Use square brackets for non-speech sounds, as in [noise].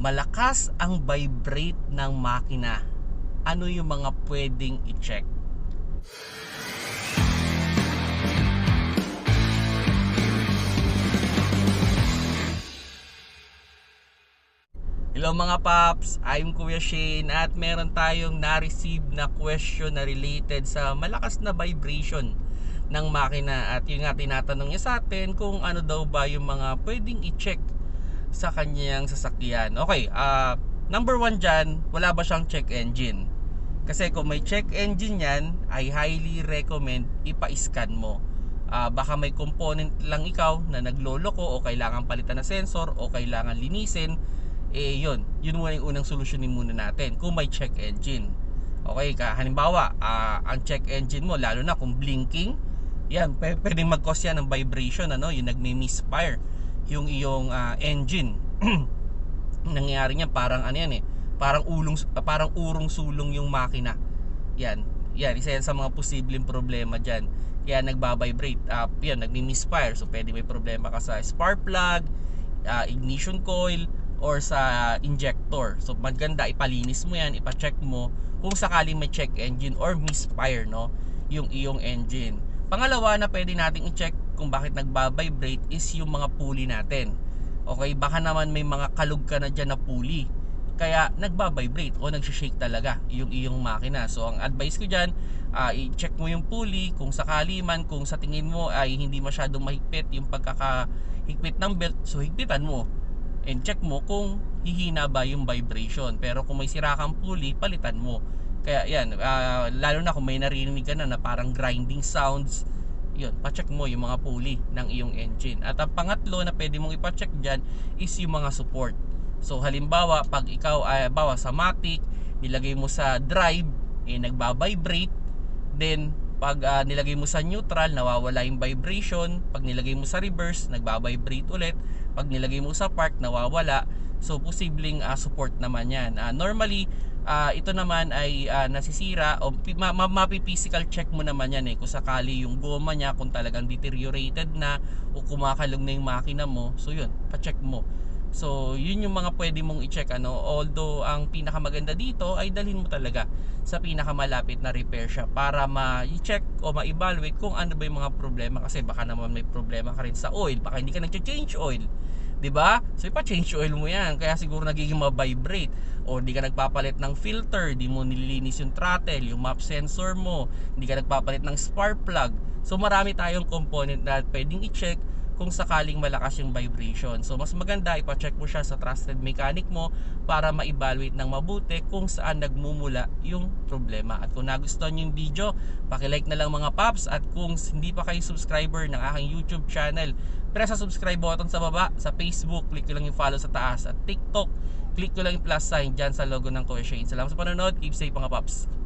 malakas ang vibrate ng makina. Ano yung mga pwedeng i-check? Hello mga paps, I'm Kuya Shane at meron tayong na-receive na question na related sa malakas na vibration ng makina at yun nga tinatanong niya sa atin kung ano daw ba yung mga pwedeng i-check sa kanyang sasakyan. Okay, ah number one dyan, wala ba siyang check engine? Kasi kung may check engine yan, I highly recommend ipa-scan mo. Ah, baka may component lang ikaw na nagloloko o kailangan palitan na sensor o kailangan linisin eh yun, yun muna yung unang solusyonin muna natin kung may check engine. Okay, ka halimbawa, ah, ang check engine mo lalo na kung blinking, yan, pwedeng mag-cause yan ng vibration ano, yung nagmi-misfire yung iyong ah, engine. [clears throat] Nangyayari niyan parang ano yan eh, parang ulong parang urong sulong yung makina. Yan. Yan, isa yan sa mga posibleng problema diyan. Kaya nagba-vibrate. Uh, yan, nagmi-misfire. So pwede may problema ka sa spark plug, ah, ignition coil, or sa injector. So maganda ipalinis mo 'yan, ipa-check mo kung sakaling may check engine or misfire no yung iyong engine. Pangalawa na pwede nating i-check kung bakit nagba-vibrate is yung mga pulley natin. Okay, baka naman may mga kalug ka na dyan na pulley. Kaya nagba-vibrate o nag-shake talaga yung iyong makina. So ang advice ko dyan, ah, i-check mo yung pulley kung sakali man kung sa tingin mo ay hindi masyadong mahigpit yung pagkakahigpit ng belt, so higpitan mo and check mo kung hihina ba yung vibration. Pero kung may sira kang pulley, palitan mo. Kaya yan, ah, lalo na kung may narinig ka na na parang grinding sounds, yun, pacheck mo yung mga pulley ng iyong engine. At ang pangatlo na pwede mong ipacheck dyan is yung mga support. So halimbawa, pag ikaw ay bawa sa Matic, nilagay mo sa drive, eh nagba-vibrate, then pag ah, nilagay mo sa neutral, nawawala yung vibration. Pag nilagay mo sa reverse, nagba-vibrate ulit. Pag nilagay mo sa park, nawawala. So, posibleng ah, support naman yan. Ah, normally, ah, ito naman ay ah, nasisira o ma- ma- mapi-physical check mo naman yan eh. Kung sakali yung goma niya, kung talagang deteriorated na o kumakalog na yung makina mo. So, yun, pa-check mo. So, yun yung mga pwede mong i-check ano. Although ang pinakamaganda dito ay dalhin mo talaga sa pinakamalapit na repair shop para ma-check o ma-evaluate kung ano ba yung mga problema kasi baka naman may problema ka rin sa oil, baka hindi ka nag-change oil. 'Di ba? So ipa-change oil mo 'yan kaya siguro nagiging ma-vibrate o hindi ka nagpapalit ng filter, di mo nililinis yung throttle, yung map sensor mo, hindi ka nagpapalit ng spark plug. So marami tayong component na pwedeng i-check kung sakaling malakas yung vibration. So mas maganda ipa-check mo siya sa trusted mechanic mo para ma-evaluate ng mabuti kung saan nagmumula yung problema. At kung nagustuhan yung video, paki-like na lang mga paps at kung hindi pa kayo subscriber ng aking YouTube channel, press sa subscribe button sa baba, sa Facebook, click ko lang yung follow sa taas at TikTok, click ko lang yung plus sign dyan sa logo ng Kuya Shane. Salamat sa panonood, keep safe mga paps.